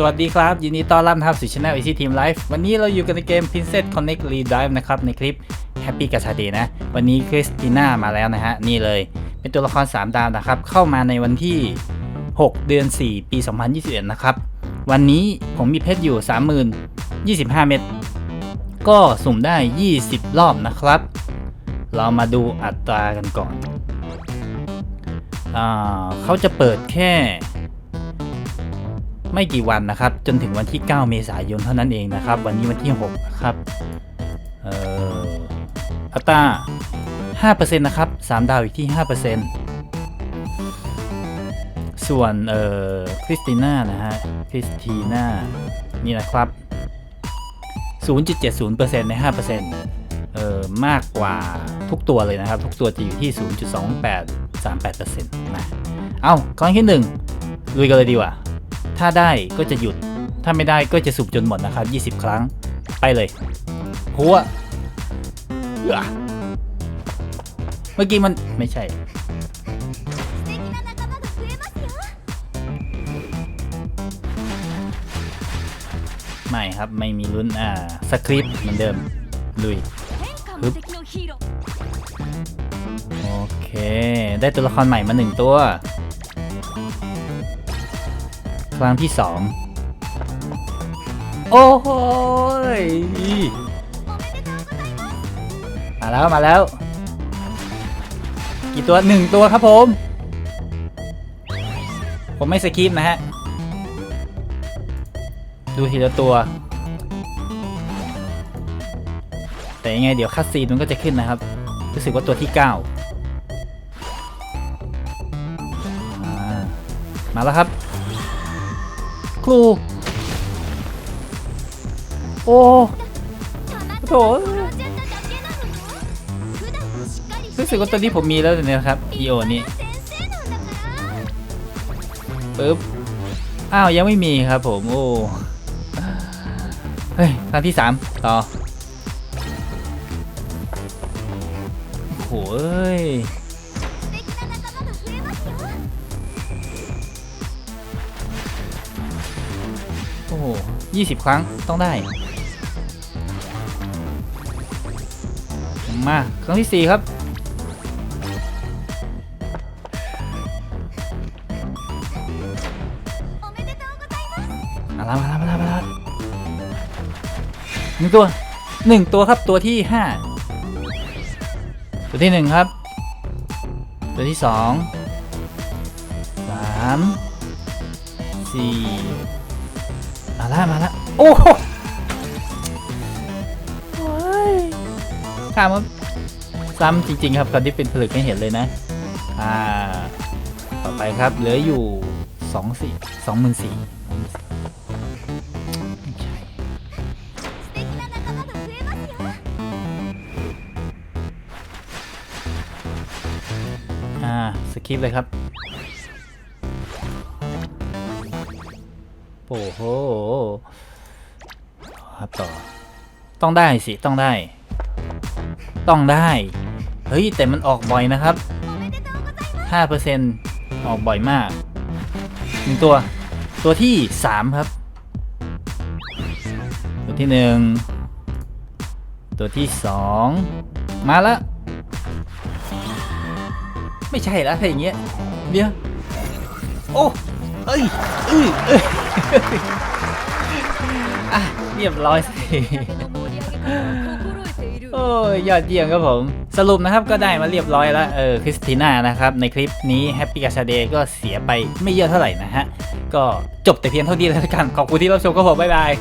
สวัสดีครับ ยินดีต้อนรับนะครับสู่ช anel Easy Team Life วันนี้เราอยู่กันในเกม Princess Connect Re:Dive นะครับ ในคลิป Happy กับชาเดนะ วันนี้คริสติน่ามาแล้วนะฮะ นี่เลย เป็นตัวละคร 3 ดาวนะครับ เข้ามาในวันที่ 6 เดือน 4 ปี 2021 นะครับ วันนี้ผมมีเพชรอยู่ 30,025 เม็ดก็สุ่มได้ 20 รอบนะครับ เรามาดูอัตรากันก่อนอเขาจะเปิดแค่ ไม่กี่วันนะครับ จนถึงวันที่ 9 เมษายนเท่านั้นเองนะครับ วันนี้วันที่ 6 นะครับ เอ่ออัตรา5%นะครับ 3 ดาวอีกที่ 5%ส่วน เอ่อ คริสติน่า นะฮะ คริสติน่า นี่นะครับ 0.70%ใน 5%เอ่อ มากกว่าทุกตัวเลยนะครับ ทุกตัวจะอยู่ที่ 0.2838%นะ เอ้าครั้งที่หนึ่งลุยกันเลยดีกว่า ถ้าได้ก็จะหยุด ถ้าไม่ได้ก็จะสูบจนหมดนะครับ 20 ครั้ง ไปเลย หัว เมื่อกี้มันไม่ใช่ ไม่ครับไม่มีลุ้น อ่า สคริปต์เหมือนเดิม ลุยฮึบโอเค ได้ตัวละครใหม่มาหนึ่งตัว ครั้งที่สองโอ้โหยมาแล้วมาแล้ว กี่ตัวหนึ่งตัวครับผม ผมไม่สคริปต์นะฮะ ดูทีละตัว แต่ยังไงเดี๋ยวคัดซีนมันก็จะขึ้นนะครับ รู้สึกว่าตัวที่9อ่ามาแล้วครับค รู โอ้โถรู้สึกว่าตอนนี้ผมมีแล้วนะครับอีโอนี่ปึ๊บ อ้าว ยังไม่มีครับผม โอ้ เฮ้ยครั้งที่สามต่อโอ้ย 20 ครั้งต้องได้ มา ครั้งที่ 4 ครับ มาแล้มาแล้วมาแล้วมาแล้วหนึ่งตัวหนึ่งตัวครับตัวที่ห้าตัวที่หนึ่งครับ ตัวที่สองสามสี่ มาแล้วมาแล้วโอ้โหข้ามันซ้ำจริง ๆ ครับตอนที่เป็นผลึกไม่เห็นเลยนะ อ่า ต่อไปครับ เหลืออยู่สองสี่สองหมื่นสี่สคริปเลยครับ โอ้โหครับต่อ ต้องได้สิ ต้องได้ ต้องได้ เฮ้ย แต่มันออกบ่อยนะครับ 5%ออกบ่อยมากหนึ่งตัว ตัวที่ 3 ครับ ตัวที่ 1 ตัวที่ 2 มาละ ไม่ใช่ละอะไรอย่างเงี้ย เดี๋ยว โอ้ เอ้ยเอ้ยเอ้ย อะเรียบร้อยสิโอ้ยยอดเยี่ยมครับผม สรุปนะครับก็ได้มาเรียบร้อยแล้ว เออคริสติน่านะครับ ในคลิปนี้แฮปปี้กับชาเดก็เสียไปไม่เยอะเท่าไหร่นะฮะ ก็จบแต่เพียงเท่านี้แล้วกัน ขอบคุณที่รับชมก็ผม บ๊ายบาย